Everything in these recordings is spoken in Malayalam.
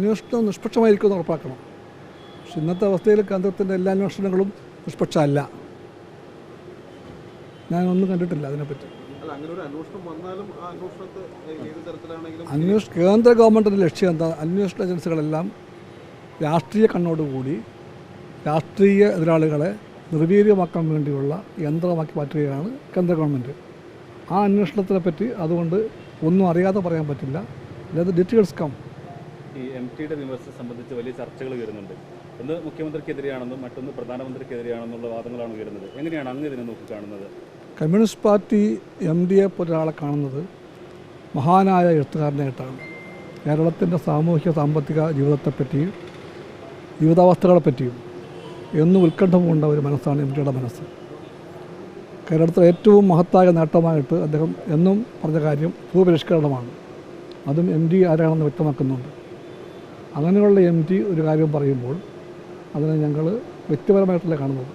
അന്വേഷണം നിഷ്പക്ഷമായിരിക്കുമെന്ന് ഉറപ്പാക്കണം. പക്ഷെ ഇന്നത്തെ അവസ്ഥയിൽ കേന്ദ്രത്തിന്റെ എല്ലാ അന്വേഷണങ്ങളും നിഷ്പക്ഷമല്ല. ഞാനൊന്നും കണ്ടിട്ടില്ല അതിനെപ്പറ്റി. അന്വേഷണം കേന്ദ്ര ഗവൺമെന്റിന്റെ ലക്ഷ്യം എന്താ? അന്വേഷണ ഏജൻസികളെല്ലാം രാഷ്ട്രീയ കണ്ണോടുകൂടി രാഷ്ട്രീയ എതിരാളികളെ നിർവീര്യമാക്കാൻ വേണ്ടിയുള്ള യന്ത്രമാക്കി മാറ്റുകയാണ് കേന്ദ്ര ഗവൺമെന്റ്. ആ അന്വേഷണത്തിനെ പറ്റി അതുകൊണ്ട് ഒന്നും അറിയാതെ പറയാൻ പറ്റില്ല. അതായത് ഡീറ്റെയിൽസ് കം ഈ എം ടിയുടെ വിമർശനം സംബന്ധിച്ച് വലിയ ചർച്ചകൾ വരുന്നുണ്ട് ഒന്ന് മുഖ്യമന്ത്രിക്കെതിരെയാണെന്നും മറ്റൊന്ന് പ്രധാനമന്ത്രിക്കെതിരെയാണെന്നുള്ള വാദങ്ങളാണ് ഉയരുന്നത്. എങ്ങനെയാണ് അങ്ങ് ഇതിനെ നോക്കിക്കാണുന്നത് communist party M D A ഒരാളെ കാണുന്നത് മഹാനായ എഴുത്തുകാരനായിട്ടാണ് കേരളത്തിന്റെ സാമൂഹ്യ സാമ്പത്തിക ജീവിതത്തെപ്പറ്റിയും ജീവിതാവസ്ഥകളെപ്പറ്റിയും എന്നും ഉത്കണ്ഠമുണ്ട ഒരു മനസ്സാണ് എം ടിയുടെ മനസ്സ്. കേരളത്തിലെ ഏറ്റവും മഹത്തായ നേട്ടമായിട്ട് അദ്ദേഹം എന്നും പറഞ്ഞ കാര്യം ഭൂപരിഷ്കരണമാണ്. അതും എം ഡി ആരാണെന്ന് വ്യക്തമാക്കുന്നുണ്ട്. അങ്ങനെയുള്ള എം ടി ഒരു കാര്യം പറയുമ്പോൾ അതിനെ ഞങ്ങൾ വ്യക്തിപരമായിട്ടല്ല കാണുന്നത്?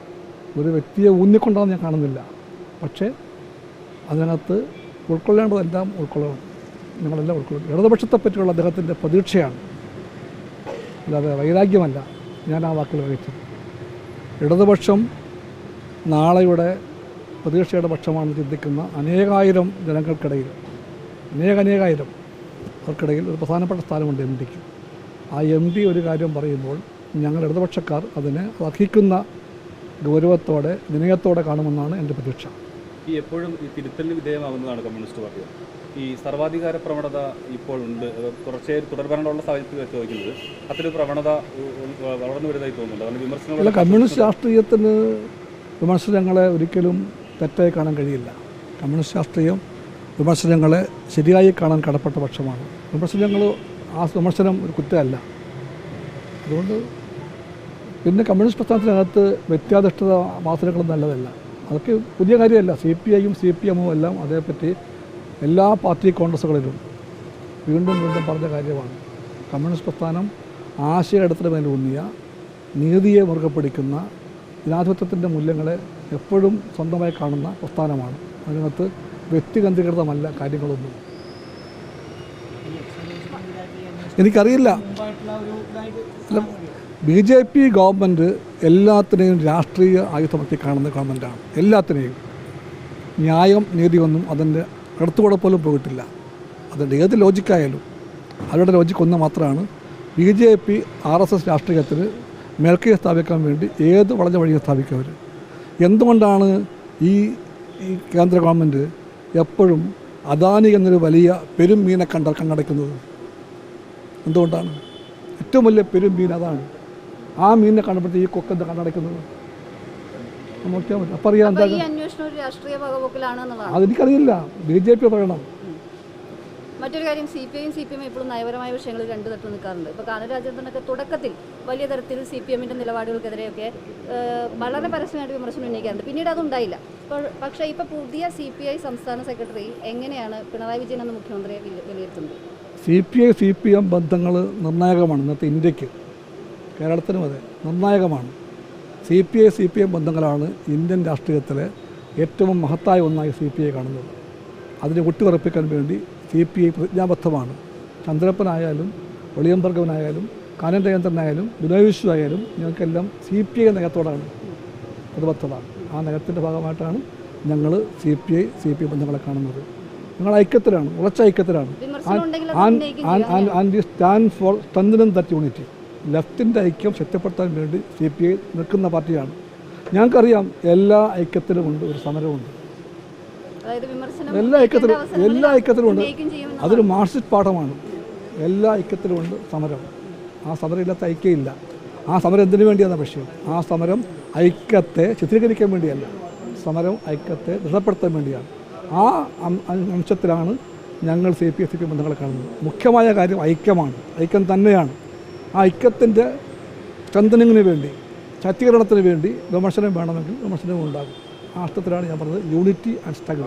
ഒരു വ്യക്തിയെ ഊന്നിക്കൊണ്ടാണ് ഞാൻ കാണുന്നില്ല. പക്ഷേ അതിനകത്ത് ഉൾക്കൊള്ളേണ്ടതെല്ലാം ഉൾക്കൊള്ളണം. ഞങ്ങളെല്ലാം ഉൾക്കൊള്ളും. ഇടതുപക്ഷത്തെ പറ്റിയുള്ള അദ്ദേഹത്തിന്റെ പ്രതീക്ഷയാണ്. അല്ലാതെ വൈരാഗ്യമല്ല ഞാൻ ആ വാക്കിൽ വഹിച്ചത്. ഇടതുപക്ഷം നാളെയുടെ പ്രതീക്ഷയുടെ പക്ഷമാണെന്ന് ചിന്തിക്കുന്ന അനേകായിരം ജനങ്ങൾക്കിടയിൽ അനേകനേകായിരം അവർക്കിടയിൽ ഒരു പ്രധാനപ്പെട്ട സ്ഥാനമുണ്ട് എം ഡിക്ക്. ആ എം ഡി ഒരു കാര്യം പറയുമ്പോൾ ഞങ്ങൾ ഇടതുപക്ഷക്കാർ അതിനെ അർഹിക്കുന്ന ഗൗരവത്തോടെ വിനയത്തോടെ കാണുമെന്നാണ് എന്റെ പ്രതീക്ഷ. ഈ എപ്പോഴും ഈ തിരുത്തലിന് വിധേയമാകുന്നതാണ് കമ്മ്യൂണിസ്റ്റ് പാർട്ടി. ഈ സർവാധികാര പ്രവണത ഇപ്പോൾ ഉണ്ട്. കുറച്ചേ തുടർഭരണമുള്ള സാഹചര്യത്തിൽ വെച്ച് ചോദിക്കുന്നത് അത്തരം പ്രവണത വളർന്നു വരുന്നതായി തോന്നുന്നുണ്ട്. വിമർശനങ്ങൾ കമ്മ്യൂണിസ്റ്റ് രാഷ്ട്രീയത്തിന് വിമർശനങ്ങളെ ഒരിക്കലും തെറ്റായി കാണാൻ കഴിയില്ല. കമ്മ്യൂണിസ്റ്റ് രാഷ്ട്രീയം വിമർശനങ്ങളെ ശരിയായി കാണാൻ കടപ്പെട്ട പക്ഷമാണ്. വിമർശനങ്ങൾ ആ വിമർശനം ഒരു കുറ്റമല്ല. അതുകൊണ്ട് പിന്നെ കമ്മ്യൂണിസ്റ്റ് പ്രസ്ഥാനത്തിനകത്ത് വ്യത്യാധിഷ്ഠിത വാസനകളും നല്ലതല്ല. അതൊക്കെ പുതിയ കാര്യമല്ല. സി പി ഐയും സി പി എമ്മും എല്ലാം അതേപ്പറ്റി എല്ലാ പാർട്ടി കോൺഗ്രസ്സുകളിലും വീണ്ടും വീണ്ടും പറഞ്ഞ കാര്യമാണ്. കമ്മ്യൂണിസ്റ്റ് പ്രസ്ഥാനം ആശയടത്തിന് മേൽ ഊന്നിയ നീതിയെ മുറുകെ പിടിക്കുന്ന ജനാധിപത്യത്തിന്റെ മൂല്യങ്ങളെ എപ്പോഴും സ്വന്തമായി കാണുന്ന പ്രസ്ഥാനമാണ്. അതിനകത്ത് വ്യക്തികേന്ദ്രീകൃതമല്ല കാര്യങ്ങളൊന്നും. എനിക്കറിയില്ല. ബി ജെ പി ഗവൺമെന്റ് എല്ലാത്തിനെയും രാഷ്ട്രീയ ആയുധമൊക്കെ കാണുന്ന ഗവൺമെന്റാണ് എല്ലാത്തിനെയും. ന്യായം നീതിയൊന്നും അതിന്റെ അടുത്തുകൂടെ പോലും പോയിട്ടില്ല. അതിന്റെ ഏത് ലോജിക്കായാലും അവരുടെ ലോജിക്ക് ഒന്ന് മാത്രമാണ്. B J P R S S രാഷ്ട്രീയത്തിന് മേൽക്കൈ സ്ഥാപിക്കാൻ വേണ്ടി ഏത് വളഞ്ഞ വഴിയും സ്ഥാപിക്കവർ എന്തുകൊണ്ടാണ് ഈ കേന്ദ്ര ഗവൺമെന്റ് എപ്പോഴും അദാനി എന്നൊരു വലിയ പെരും മീനെ കണ്ട കണ്ണടയ്ക്കുന്നത് എന്തുകൊണ്ടാണ്? ഏറ്റവും വലിയ പെരും മീൻ അതാണ്. ആ മീനിനെ കണ്ടപ്പോൾ ഈ കൊക്കെന്ത് കണ്ണടയ്ക്കുന്നത്? നോക്കിയാൽ മതി. അപ്പം അറിയാം എന്താ അതെനിക്കറിയില്ല ബി ജെ പി പറയണം. മറ്റൊരു കാര്യം സി പി ഐയും സി പി എം ഇപ്പോഴും നയപരമായ വിഷയങ്ങളിൽ രണ്ടു തട്ടിൽ നിൽക്കാറുണ്ട്. ഇപ്പോൾ കാനരാജേന്ദ്രനൊക്കെ തുടക്കത്തിൽ വലിയ തരത്തിൽ സി പി എമ്മിന്റെ നിലപാടുകൾക്കെതിരെയൊക്കെ വളരെ പരസ്യമായിട്ട് വിമർശനം ഉന്നയിക്കാറുണ്ട്. പിന്നീട് അതുണ്ടായില്ല ഇപ്പോൾ പക്ഷേ ഇപ്പോൾ പുതിയ സി പി ഐ സംസ്ഥാന സെക്രട്ടറി എങ്ങനെയാണ് പിണറായി വിജയൻ എന്ന മുഖ്യമന്ത്രിയെ വിലയിരുത്തുന്നത്? C P I C P M ബന്ധങ്ങൾ നിർണായകമാണ്. ഇന്നത്തെ ഇന്ത്യയ്ക്ക്. കേരളത്തിനും അതെ നിർണായകമാണ്. C P I C P M ബന്ധങ്ങളാണ് Indian രാഷ്ട്രീയത്തിലെ ഏറ്റവും മഹത്തായ ഒന്നായി സി പി ഐ കാണുന്നത്. അതിനെ ഒട്ടിയുറപ്പിക്കാൻ വേണ്ടി സി പി ഐ പ്രതിജ്ഞാബദ്ധമാണ്. ചന്ദ്രപ്പനായാലും ഒളിയമ്പർഗവനായാലും കാനൻ രേന്ദ്രനായാലും ബിനോയ് വിശ്വ ആയാലും ഞങ്ങൾക്കെല്ലാം സി പി ഐ നയത്തോടാണ് പ്രതിബദ്ധത. ആ നയത്തിന്റെ ഭാഗമായിട്ടാണ് ഞങ്ങൾ C P I C P ബന്ധങ്ങളെ കാണുന്നത്. ഞങ്ങൾ ഐക്യത്തിലാണ് ഉറച്ച ഐക്യത്തിലാണ്. And stand for strengthening that unity ലെഫ്റ്റിന്റെ ഐക്യം ശക്തിപ്പെടുത്താൻ വേണ്ടി സി പി ഐ നിൽക്കുന്ന പാർട്ടിയാണ്. ഞങ്ങൾക്കറിയാം എല്ലാ ഐക്യത്തിലുമുണ്ട് ഒരു സമരമുണ്ട് എല്ലാ ഐക്യത്തിലും എല്ലാ ഐക്യത്തിലും ഉണ്ട്. അതൊരു മാർക്സിസ്റ്റ് പാഠമാണ്. എല്ലാ ഐക്യത്തിലുമുണ്ട് സമരം. ആ സമരം ഇല്ലാത്ത ഐക്യമില്ല. ആ സമരം എന്തിനു വേണ്ടിയാണ് പക്ഷേ? ആ സമരം ഐക്യത്തെ ചിത്രീകരിക്കാൻ വേണ്ടിയല്ല. സമരം ഐക്യത്തെ ദൃഢപ്പെടുത്താൻ വേണ്ടിയാണ്. ആ അംശത്തിലാണ് ഞങ്ങൾ സി പി എസ് പി ബന്ധങ്ങളെ കാണുന്നത്. മുഖ്യമായ കാര്യം ഐക്യമാണ്. ഐക്യം തന്നെയാണ്. ആ ഐക്യത്തിന്റെ ചന്ദനങ്ങിന് വേണ്ടി ശാക്തീകരണത്തിന് വേണ്ടി വിമർശനം വേണമെങ്കിൽ വിമർശനവും ഉണ്ടാകും. ആ അർത്ഥത്തിലാണ് ഞാൻ പറഞ്ഞത്. Unity and struggle